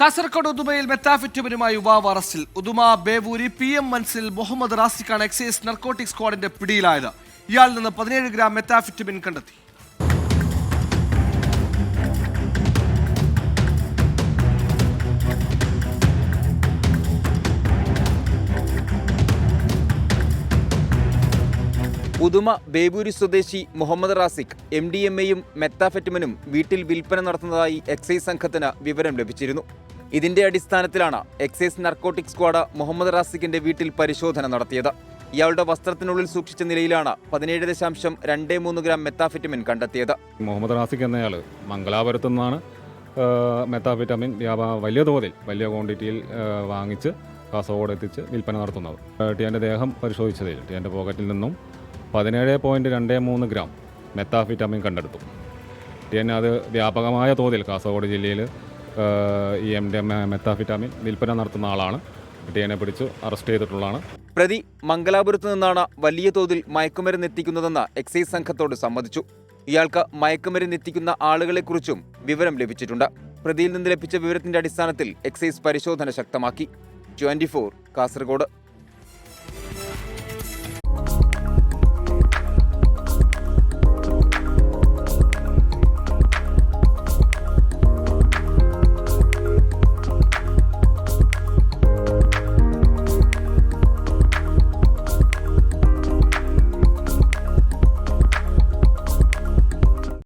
കാസർഗോഡ് ഉദുമയിൽ മെത്താഫിറ്റുമിനുമായി യുവാവ് അറസ്റ്റിൽ. ഉദുമ ബേവൂരി പി എം മൻസിൽ മുഹമ്മദ് റാസിഖാണ് എക്സൈസ് നർക്കോട്ടിക് സ്ക്വാഡിന്റെ പിടിയിലായത്. ഇയാളിൽ നിന്ന് പതിനേഴ് ഗ്രാം മെത്താഫിറ്റുമിൻ കണ്ടെത്തി. ഉദുമ ബേബൂരി സ്വദേശി Muhammad Rasiq M D M എയും മെത്താഫെറ്റമിനും വീട്ടിൽ വിൽപ്പന നടത്തുന്നതായി എക്സൈസ് സംഘത്തിന് വിവരം ലഭിച്ചിരുന്നു. ഇതിന്റെ അടിസ്ഥാനത്തിലാണ് എക്സൈസ് നർക്കോട്ടിക് സ്ക്വാഡ് മുഹമ്മദ് റാസിഖിന്റെ വീട്ടിൽ പരിശോധന നടത്തിയത്. ഇയാളുടെ വസ്ത്രത്തിനുള്ളിൽ സൂക്ഷിച്ച നിലയിലാണ് പതിനേഴ് ദശാംശം രണ്ട് മൂന്ന് ഗ്രാം മെത്താഫിറ്റമിൻ കണ്ടെത്തിയത്. മുഹമ്മദ് റാസിഖ് എന്നയാൾ മംഗലാപുരത്തു നിന്നാണ് മെത്താഫിറ്റമിൻ വലിയ തോതിൽ വലിയ ക്വാണ്ടിറ്റിയിൽ വാങ്ങിച്ച് കാസർഗോഡ് എത്തിച്ച് വിൽപ്പന നടത്തുന്നത്. ടിയാന്റെ ദേഹം പരിശോധിച്ചതിൽ ടിയാന്റെ പോക്കറ്റിൽ നിന്നും പതിനേഴ് പോയിന്റ് രണ്ട് മൂന്ന് ഗ്രാം മെത്താഫിറ്റമിൻ കണ്ടെടുത്തു. ടിയാൻ അത് വ്യാപകമായ തോതിൽ കാസർഗോഡ് ജില്ലയിൽ ഈ എം ഡി എം മെത്താഫിറ്റാമിൻ വിൽപ്പന നടത്തുന്ന ആളാണ്. ടിയനെ പിടിച്ച് അറസ്റ്റ് ചെയ്തിട്ടുള്ളതാണ്. പ്രതി മംഗലാപുരത്ത് നിന്നാണ് വലിയ തോതിൽ മയക്കുമരുന്ന് എത്തിക്കുന്നതെന്ന് എക്സൈസ് സംഘത്തോട് സമ്മതിച്ചു. ഇയാൾക്ക് മയക്കുമരുന്ന് എത്തിക്കുന്ന ആളുകളെക്കുറിച്ചും വിവരം ലഭിച്ചിട്ടുണ്ട്. പ്രതിയിൽ നിന്ന് ലഭിച്ച വിവരത്തിന്റെ അടിസ്ഥാനത്തിൽ എക്സൈസ് പരിശോധന ശക്തമാക്കി. ട്വന്റി കാസർഗോഡ്.